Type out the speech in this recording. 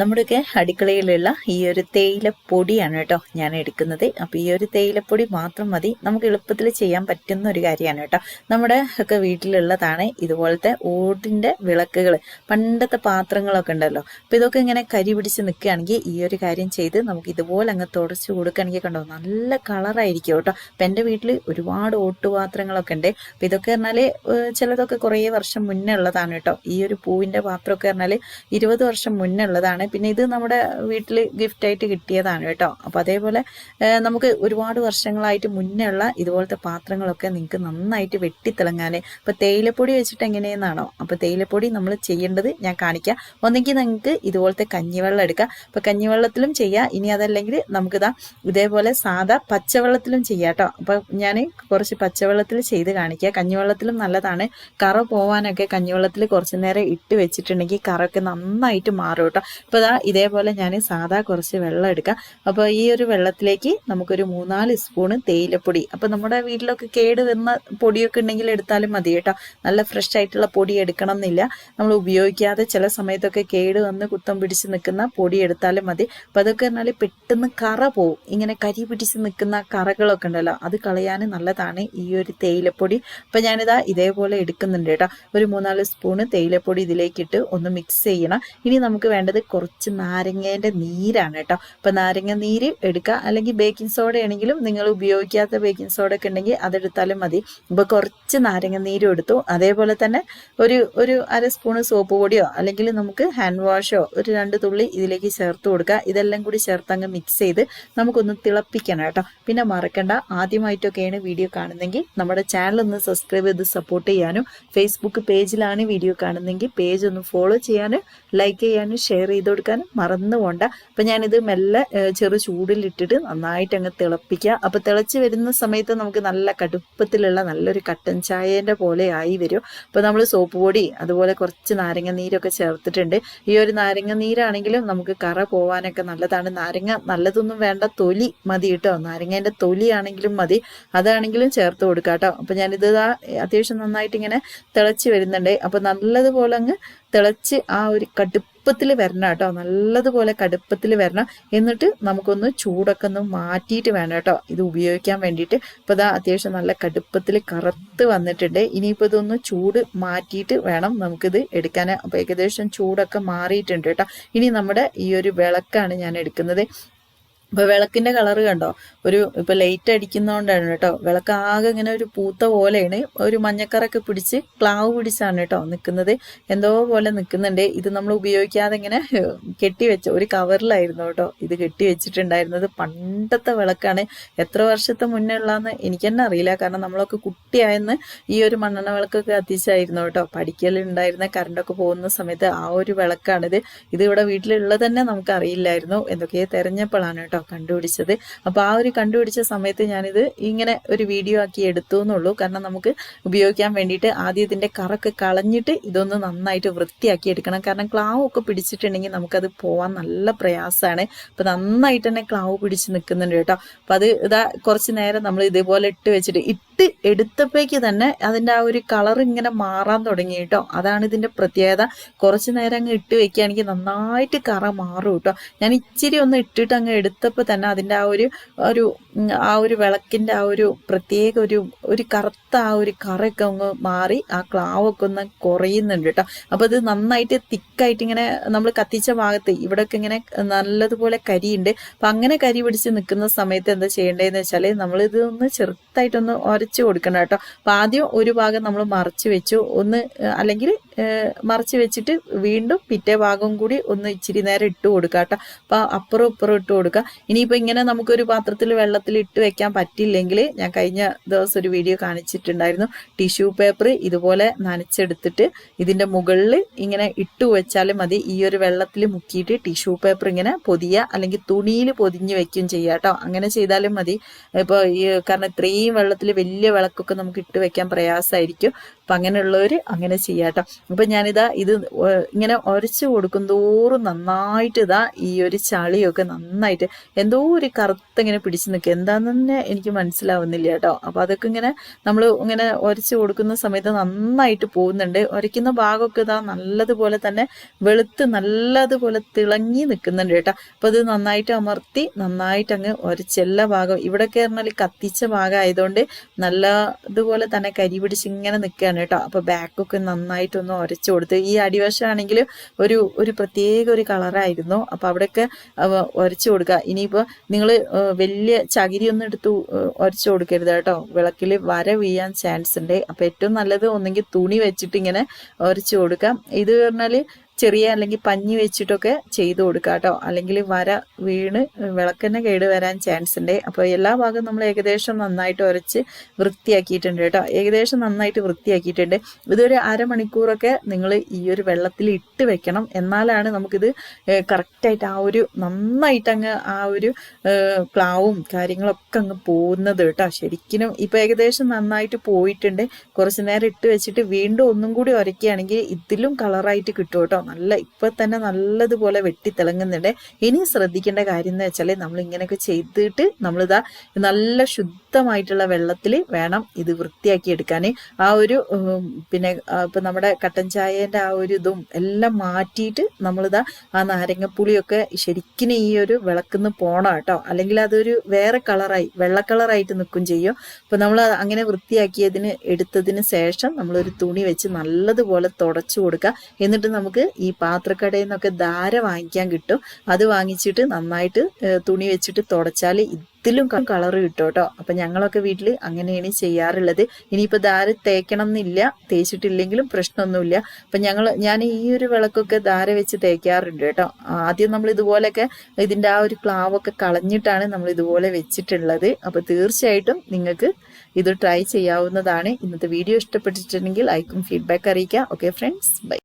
നമ്മുടെയൊക്കെ അടുക്കളയിലുള്ള ഈ ഒരു തേയിലപ്പൊടിയാണ് കേട്ടോ ഞാൻ എടുക്കുന്നത്. അപ്പോൾ ഈ ഒരു തേയിലപ്പൊടി മാത്രം മതി. നമുക്ക് എളുപ്പത്തിൽ ചെയ്യാൻ പറ്റുന്ന ഒരു കാര്യമാണ് കേട്ടോ. നമ്മുടെ ഒക്കെ വീട്ടിലുള്ളതാണ് ഇതുപോലത്തെ ഓടിന്റെ വിളക്കുകൾ പണ്ടത്തെ പാത്രങ്ങളൊക്കെ ഉണ്ടല്ലോ. അപ്പോൾ ഇതൊക്കെ ഇങ്ങനെ കരി പിടിച്ച് നിൽക്കുകയാണെങ്കിൽ ഈ ഒരു കാര്യം ചെയ്ത് നമുക്ക് ഇതുപോലെ അങ്ങ് തുടച്ച് കൊടുക്കുകയാണെങ്കിൽ കണ്ടോ നല്ല കളറായിരിക്കും കേട്ടോ. അപ്പം എന്റെ വീട്ടിൽ ഒരുപാട് ഓട്ടുപാത്രങ്ങളൊക്കെ ഉണ്ട്. അപ്പോൾ ഇതൊക്കെ പറഞ്ഞാൽ ചിലതൊക്കെ കുറേ വർഷം മുന്നേ ഉള്ളതാണ് കേട്ടോ. ഈ ഒരു പൂവിന്റെ പാത്രമൊക്കെ പറഞ്ഞാൽ ഇരുപത് വർഷം മുന്നേ ഉള്ളതാണ്. പിന്നെ ഇത് നമ്മുടെ വീട്ടിൽ ഗിഫ്റ്റായിട്ട് കിട്ടിയതാണ് കേട്ടോ. അപ്പോൾ അതേപോലെ നമുക്ക് ഒരുപാട് വർഷങ്ങളായിട്ട് മുന്നേ ഉള്ള ഇതുപോലത്തെ പാത്രങ്ങളൊക്കെ നിങ്ങൾക്ക് നന്നായിട്ട് വെട്ടിത്തിളങ്ങാൻ അപ്പോൾ തേയിലപ്പൊടി വെച്ചിട്ട് എങ്ങനെയെന്നാണോ? അപ്പോൾ തേയിലപ്പൊടി നമ്മൾ ചെയ്യേണ്ടത് ഞാൻ കാണിക്കാം. ഒന്നെങ്കിൽ നിങ്ങൾക്ക് ഇതുപോലത്തെ കഞ്ഞിവെള്ളം എടുക്കാം. അപ്പോൾ കഞ്ഞിവെള്ളത്തിലും ചെയ്യാം. ഇനി അതല്ലെങ്കിൽ നമുക്കിതാ ഇതേപോലെ സാധാ പച്ചവെള്ളത്തിലും ചെയ്യാം കേട്ടോ. അപ്പോൾ ഞാൻ കുറച്ച് പച്ചവെള്ളത്തിൽ ചെയ്ത് കാണിക്കുക കഞ്ഞിവെള്ളത്തിലും നല്ലതാണ്. കറ പോവാനൊക്കെ കഞ്ഞിവെള്ളത്തിൽ കുറച്ചു നേരം ഇട്ട് വെച്ചിട്ടുണ്ടെങ്കിൽ കറൊക്കെ നന്നായിട്ട് മാറും കേട്ടോ. അപ്പോൾ ഇതാ ഇതേപോലെ ഞാൻ സാധാ കുറച്ച് വെള്ളം എടുക്കാം. അപ്പോൾ ഈ ഒരു വെള്ളത്തിലേക്ക് നമുക്കൊരു മൂന്നാൽ സ്പൂണ് തേയിലപ്പൊടി. അപ്പോൾ നമ്മുടെ വീട്ടിലൊക്കെ കേട് വന്ന പൊടിയൊക്കെ ഉണ്ടെങ്കിൽ എടുത്താലും മതി കേട്ടോ. നല്ല ഫ്രഷ് ആയിട്ടുള്ള പൊടി എടുക്കണം എന്നില്ല നമ്മൾ ഉപയോഗിക്കാതെ ചില സമയത്തൊക്കെ കേട് വന്ന് കുത്തം പിടിച്ച് നിൽക്കുന്ന പൊടി എടുത്താലും മതി. അപ്പം അതൊക്കെ പറഞ്ഞാൽ പെട്ടെന്ന് കറ പോവും. ഇങ്ങനെ കരി പിടിച്ച് നിൽക്കുന്ന കറകളൊക്കെ ഉണ്ടല്ലോ അത് കളയാൻ നല്ലതാണ് ഈ ഒരു തേയിലപ്പൊടി. അപ്പം ഞാനിതാ ഇതേപോലെ എടുക്കുന്നുണ്ട് കേട്ടോ. ഒരു മൂന്നാൽ സ്പൂണ് തേയിലപ്പൊടി ഇതിലേക്കിട്ട് ഒന്ന് മിക്സ് ചെയ്യണം. ഇനി നമുക്ക് വേണ്ടത് കുറച്ച് നാരങ്ങേന്റെ നീരാണ് കേട്ടോ. അപ്പം നാരങ്ങ നീര് എടുക്കുക. അല്ലെങ്കിൽ ബേക്കിംഗ് സോഡ ആണെങ്കിലും നിങ്ങൾ ഉപയോഗിക്കാത്ത ബേക്കിംഗ് സോഡ ഒക്കെ ഉണ്ടെങ്കിൽ അതെടുത്താലും മതി. അപ്പോൾ കുറച്ച് നാരങ്ങ നീരും എടുത്തു. അതേപോലെ തന്നെ ഒരു ഒരു അര സ്പൂണ് സോപ്പ് പൊടിയോ അല്ലെങ്കിൽ നമുക്ക് ഹാൻഡ് വാഷോ ഒരു രണ്ട് തുള്ളി ഇതിലേക്ക് ചേർത്ത് കൊടുക്കുക. ഇതെല്ലാം കൂടി ചേർത്ത് അങ്ങ് മിക്സ് ചെയ്ത് നമുക്കൊന്ന് തിളപ്പിക്കണം കേട്ടോ. പിന്നെ മറക്കണ്ട. ആദ്യമായിട്ടൊക്കെയാണ് വീഡിയോ കാണുന്നെങ്കിൽ നമ്മുടെ ചാനൽ ഒന്ന് സബ്സ്ക്രൈബ് ചെയ്ത് സപ്പോർട്ട് ചെയ്യാനും ഫേസ്ബുക്ക് പേജിലാണ് വീഡിയോ കാണുന്നെങ്കിൽ പേജ് ഒന്ന് ഫോളോ ചെയ്യാനും ലൈക്ക് ചെയ്യാനും ഷെയർ ചെയ്ത് കൊടുക്കാനും മറന്നു പോണ്ട. അപ്പം ഞാനിത് മെല്ലെ ചെറു ചൂടിലിട്ടിട്ട് നന്നായിട്ട് അങ്ങ് തിളപ്പിക്കുക അപ്പം തിളച്ച് വരുന്ന സമയത്ത് നമുക്ക് നല്ല കടുപ്പത്തിലുള്ള നല്ലൊരു കട്ടൻ ചായേന്റെ പോലെ ആയി വരും. അപ്പോൾ നമ്മൾ സോപ്പ് പൊടി അതുപോലെ കുറച്ച് നാരങ്ങ നീരൊക്കെ ചേർത്തിട്ടുണ്ട്. ഈ ഒരു നാരങ്ങ നീരാണെങ്കിലും നമുക്ക് കറ പോവാനൊക്കെ നല്ലതാണ്. നാരങ്ങ നല്ലതൊന്നും വേണ്ട തൊലി മതി കേട്ടോ. നാരങ്ങേന്റെ തൊലിയാണെങ്കിലും മതി. അതാണെങ്കിലും ചേർത്ത് കൊടുക്കാം കേട്ടോ. അപ്പം ഞാനിത് അത്യാവശ്യം നന്നായിട്ട് ഇങ്ങനെ തിളച്ച് വരുന്നുണ്ട്. അപ്പം നല്ലതുപോലെ അങ്ങ് തിളച്ച് ആ ഒരു കടുപ്പത്തിൽ വരണം കേട്ടോ. നല്ലതുപോലെ കടുപ്പത്തിൽ വരണം. എന്നിട്ട് നമുക്കൊന്ന് ചൂടൊക്കെ ഒന്ന് മാറ്റിയിട്ട് വേണം കേട്ടോ. ഇത് ഉപയോഗിക്കാൻ വേണ്ടിയിട്ട്. ഇപ്പോൾ ഇതാ അത്യാവശ്യം നല്ല കടുപ്പത്തിൽ കറുത്ത് വന്നിട്ടുണ്ട്. ഇനിയിപ്പോൾ ഇതൊന്ന് ചൂട് മാറ്റിയിട്ട് വേണം നമുക്കിത് എടുക്കാൻ അപ്പോൾ ഏകദേശം ചൂടൊക്കെ മാറിയിട്ടുണ്ട് കേട്ടോ. ഇനി നമ്മുടെ ഈ ഒരു വിളക്കാണ് ഞാൻ എടുക്കുന്നത്. ഇപ്പൊ വിളക്കിന്റെ കളർ കണ്ടോ? ഒരു ഇപ്പൊ ലൈറ്റ് അടിക്കുന്നോണ്ടാണ് കേട്ടോ. വിളക്ക് ആകെ ഇങ്ങനെ ഒരു പൂത്ത പോലെയാണ്. ഒരു മഞ്ഞക്കറൊക്കെ പിടിച്ച് ക്ലാവ് പിടിച്ചാണ് കേട്ടോ നിൽക്കുന്നത് എന്തോ പോലെ നിൽക്കുന്നുണ്ട് ഇത് നമ്മൾ ഉപയോഗിക്കാതെ ഇങ്ങനെ കെട്ടിവെച്ച ഒരു കവറിലായിരുന്നു കേട്ടോ. ഇത് കെട്ടി വെച്ചിട്ടുണ്ടായിരുന്നത്. പണ്ടത്തെ വിളക്കാണ്. എത്ര വർഷത്തെ മുന്നേ ഉള്ളതെന്ന് എനിക്ക് തന്നെ അറിയില്ല. കാരണം നമ്മളൊക്കെ കുട്ടിയായെന്ന് ഈ ഒരു മണ്ണെണ്ണ വിളക്കൊക്കെ കത്തിച്ചായിരുന്നു കേട്ടോ. പഠിക്കലുണ്ടായിരുന്ന കറണ്ടൊക്കെ പോകുന്ന സമയത്ത് ആ ഒരു വിളക്കാണിത്. ഇത് ഇവിടെ വീട്ടിലുള്ളത് തന്നെ നമുക്ക് അറിയില്ലായിരുന്നു. എന്തൊക്കെയോ തെരഞ്ഞപ്പോഴാണ് കേട്ടോ. കണ്ടുപിടിച്ചത്. അപ്പോൾ ആ ഒരു കണ്ടുപിടിച്ച സമയത്ത് ഞാനിത് ഇങ്ങനെ ഒരു വീഡിയോ ആക്കി എടുത്തു എന്നുള്ളൂ കാരണം നമുക്ക് ഉപയോഗിക്കാൻ വേണ്ടിയിട്ട് ആദ്യം ഇതിന്റെ കറൊക്കെ കളഞ്ഞിട്ട് ഇതൊന്ന് നന്നായിട്ട് വൃത്തിയാക്കി എടുക്കണം. കാരണം ക്ലാവ് ഒക്കെ പിടിച്ചിട്ടുണ്ടെങ്കിൽ നമുക്കത് പോവാൻ നല്ല പ്രയാസമാണ് അപ്പോൾ നന്നായിട്ട് തന്നെ ക്ലാവ് പിടിച്ച് നിൽക്കുന്നുണ്ട് കേട്ടോ. അപ്പോൾ അത് ഇതാ കുറച്ച് നേരം നമ്മൾ ഇതേപോലെ ഇട്ട് വെച്ചിട്ട് എടുത്തപ്പോഴേക്ക് തന്നെ അതിന്റെ ആ ഒരു കളർ ഇങ്ങനെ മാറാൻ തുടങ്ങി കേട്ടോ. അതാണ് ഇതിന്റെ പ്രത്യേകത. കുറച്ച് നേരം അങ്ങ് ഇട്ട് വെക്കുകയാണെങ്കിൽ നന്നായിട്ട് കറ മാറും കേട്ടോ. ഞാൻ ഇച്ചിരി ഒന്ന് ഇട്ടിട്ട് അങ്ങ് എടുത്തപ്പോൾ തന്നെ അതിന്റെ ആ ഒരു ഒരു ആ ഒരു വിളക്കിന്റെ ആ ഒരു പ്രത്യേക ഒരു ഒരു കറുത്ത ആ ഒരു കറയൊക്കെ അങ്ങ് മാറി ആ ക്ലാവൊക്കെ ഒന്ന് കുറയുന്നുണ്ട് കേട്ടോ. അപ്പോൾ ഇത് നന്നായിട്ട് തിക്കായിട്ട് ഇങ്ങനെ നമ്മൾ കത്തിച്ച ഭാഗത്ത് ഇവിടെയൊക്കെ ഇങ്ങനെ നല്ലതുപോലെ കരിയുണ്ട്. അപ്പം അങ്ങനെ കരി പിടിച്ച് നിൽക്കുന്ന സമയത്ത് എന്താ ചെയ്യേണ്ടതെന്ന് വെച്ചാൽ നമ്മളിതൊന്ന് ചെറുത്തായിട്ടൊന്ന് ചെറുതായിട്ടൊന്ന് ഉരച്ച് കൊടുക്കണം കേട്ടോ. അപ്പം ആദ്യം ഒരു ഭാഗം നമ്മൾ മറിച്ച് വെച്ചു. ഒന്ന് അല്ലെങ്കിൽ മറച്ച് വെച്ചിട്ട് വീണ്ടും പിറ്റേ ഭാഗം കൂടി ഒന്ന് ഇച്ചിരി നേരം ഇട്ട് കൊടുക്കുക കേട്ടോ അപ്പം അപ്പുറം ഇപ്പുറം ഇട്ട് കൊടുക്കുക ഇനിയിപ്പോൾ ഇങ്ങനെ നമുക്കൊരു പാത്രത്തിൽ വെള്ളത്തിൽ ഇട്ട് വെക്കാൻ പറ്റില്ലെങ്കിൽ ഞാൻ കഴിഞ്ഞ ദിവസം ഒരു വീഡിയോ കാണിച്ചിട്ടുണ്ടായിരുന്നു. ടിഷ്യൂ പേപ്പർ ഇതുപോലെ നനച്ചെടുത്തിട്ട് ഇതിന്റെ മുകളിൽ ഇങ്ങനെ ഇട്ട് വെച്ചാൽ മതി. ഈ ഒരു വെള്ളത്തിൽ മുക്കിയിട്ട് ടിഷ്യൂ പേപ്പർ ഇങ്ങനെ പൊതിയ അല്ലെങ്കിൽ തുണിയിൽ പൊതിഞ്ഞ് വെക്കുകയും ചെയ്യുക കേട്ടോ അങ്ങനെ ചെയ്താലും മതി. ഇപ്പോൾ ഈ കാരണം ഇത്രയും വെള്ളത്തിൽ വലിയ വിളക്കൊക്കെ നമുക്ക് ഇട്ട് വെക്കാൻ പ്രയാസമായിരിക്കും. അപ്പം അങ്ങനെയുള്ളവർ അങ്ങനെ ചെയ്യാട്ടോ. അപ്പം ഞാനിതാ ഇത് ഇങ്ങനെ ഉരച്ച് കൊടുക്കും തോറും നന്നായിട്ട് ഇതാ ഈ ഒരു ചളിയൊക്കെ നന്നായിട്ട് എന്തോ ഒരു കറുത്തിങ്ങനെ പിടിച്ച് നിൽക്കുക എന്താണെന്ന് തന്നെ എനിക്ക് മനസ്സിലാവുന്നില്ല കേട്ടോ. അപ്പം അതൊക്കെ ഇങ്ങനെ നമ്മൾ ഇങ്ങനെ ഉരച്ച് കൊടുക്കുന്ന സമയത്ത് നന്നായിട്ട് പോകുന്നുണ്ട്. ഉരയ്ക്കുന്ന ഭാഗമൊക്കെ ഇതാ നല്ലതുപോലെ തന്നെ വെളുത്ത് നല്ലതുപോലെ തിളങ്ങി നിൽക്കുന്നുണ്ട് കേട്ടോ. അപ്പം അത് നന്നായിട്ട് അമർത്തി നന്നായിട്ട് അങ്ങ് ഉരച്ച് ഭാഗം. ഇവിടെ പറഞ്ഞാൽ കത്തിച്ച ഭാഗം ആയതുകൊണ്ട് നല്ല ഇതുപോലെ തന്നെ കരി പിടിച്ച് ഇങ്ങനെ നിൽക്കുകയാണ് കേട്ടോ. അപ്പോൾ ബാക്കൊക്കെ നന്നായിട്ടൊന്ന് ഉരച്ചു കൊടുത്ത് ഈ അടിവശമാണെങ്കിൽ ഒരു ഒരു പ്രത്യേക ഒരു കളറായിരുന്നു അപ്പോൾ അവിടെയൊക്കെ ഉരച്ചു കൊടുക്കുക. ഇനിയിപ്പോൾ നിങ്ങൾ വലിയ ചകിരിയൊന്നും എടുത്ത് ഉരച്ചു കൊടുക്കരുത് കേട്ടോ. വിളക്കിൽ വര വീഴാൻ ചാൻസ് ഉണ്ട്. അപ്പോൾ ഏറ്റവും നല്ലത് ഒന്നെങ്കിൽ തുണി വെച്ചിട്ട് ഇങ്ങനെ ഉരച്ചു കൊടുക്കാം ഇത് പറഞ്ഞാൽ ചെറിയ അല്ലെങ്കിൽ പഞ്ഞി വെച്ചിട്ടൊക്കെ ചെയ്ത് കൊടുക്കുക കേട്ടോ അല്ലെങ്കിൽ വര വീണ് വിളക്കന്നെ കേട് വരാൻ ചാൻസ് ഉണ്ട് അപ്പോൾ എല്ലാ ഭാഗവും നമ്മൾ ഏകദേശം നന്നായിട്ട് ഉരച്ച് വൃത്തിയാക്കിയിട്ടുണ്ട് കേട്ടോ ഏകദേശം നന്നായിട്ട് വൃത്തിയാക്കിയിട്ടുണ്ട്. ഇതൊരു അരമണിക്കൂറൊക്കെ നിങ്ങൾ ഈ ഒരു വെള്ളത്തിൽ ഇട്ട് വെക്കണം. എന്നാലാണ് നമുക്കിത് കറക്റ്റായിട്ട് ആ ഒരു നന്നായിട്ട് അങ്ങ് ആ ഒരു പ്ലാവും കാര്യങ്ങളൊക്കെ അങ്ങ് പോകുന്നത് കേട്ടോ ശരിക്കും ഇപ്പൊ ഏകദേശം നന്നായിട്ട് പോയിട്ടുണ്ട്. കുറച്ച് നേരം ഇട്ട് വെച്ചിട്ട് വീണ്ടും ഒന്നും കൂടി ഉരയ്ക്കുകയാണെങ്കിൽ ഇതിലും കളറായിട്ട് കിട്ടും കേട്ടോ നല്ല ഇപ്പൊ തന്നെ നല്ലതുപോലെ വെട്ടി തിളങ്ങുന്നുണ്ട് ഇനി ശ്രദ്ധിക്കേണ്ട കാര്യം എന്ന് വെച്ചാൽ നമ്മൾ ഇങ്ങനെയൊക്കെ ചെയ്തിട്ട് നമ്മളിതാ നല്ല ശുദ്ധമായിട്ടുള്ള വെള്ളത്തിൽ വേണം ഇത് വൃത്തിയാക്കി എടുക്കാൻ ആ ഒരു പിന്നെ ഇപ്പൊ നമ്മുടെ കട്ടൻ ചായേന്റെ ആ ഒരു ഇതും എല്ലാം മാറ്റിയിട്ട് നമ്മളിതാ ആ നാരങ്ങപ്പുളിയൊക്കെ ശരിക്കും ഈ ഒരു വിളക്കുന്ന് പോണം കേട്ടോ. അല്ലെങ്കിൽ അതൊരു വേറെ കളറായി വെള്ള കളറായിട്ട് നിൽക്കും ചെയ്യും. അപ്പൊ നമ്മൾ അങ്ങനെ വൃത്തിയാക്കിയതിന് എടുത്തതിന് ശേഷം നമ്മളൊരു തുണി വെച്ച് നല്ലതുപോലെ തുടച്ചു കൊടുക്കുക. എന്നിട്ട് നമുക്ക് ഈ പാത്രക്കടയിൽ നിന്നൊക്കെ ധാര വാങ്ങിക്കാൻ കിട്ടും. അത് വാങ്ങിച്ചിട്ട് നന്നായിട്ട് തുണി വെച്ചിട്ട് തുടച്ചാൽ ഇതിലും കളർ കിട്ടും കേട്ടോ. അപ്പൊ ഞങ്ങളൊക്കെ വീട്ടിൽ അങ്ങനെയാണ് ചെയ്യാറുള്ളത്. ഇനിയിപ്പോ ധാര തേക്കണം എന്നില്ല തേച്ചിട്ടില്ലെങ്കിലും പ്രശ്നമൊന്നുമില്ല. അപ്പൊ ഞങ്ങൾ ഞാൻ ഈ ഒരു വിളക്കൊക്കെ ധാര വെച്ച് തേക്കാറുണ്ട് കേട്ടോ. ആദ്യം നമ്മൾ ഇതുപോലെയൊക്കെ ഇതിന്റെ ആ ഒരു ക്ലാവൊക്കെ കളഞ്ഞിട്ടാണ് നമ്മൾ ഇതുപോലെ വെച്ചിട്ടുള്ളത്. അപ്പൊ തീർച്ചയായിട്ടും നിങ്ങൾക്ക് ഇത് ട്രൈ ചെയ്യാവുന്നതാണ്. ഇന്നത്തെ വീഡിയോ ഇഷ്ടപ്പെട്ടിട്ടുണ്ടെങ്കിൽ ലൈക്കും ഫീഡ്ബാക്ക് അറിയിക്കുക. Okay friends bye.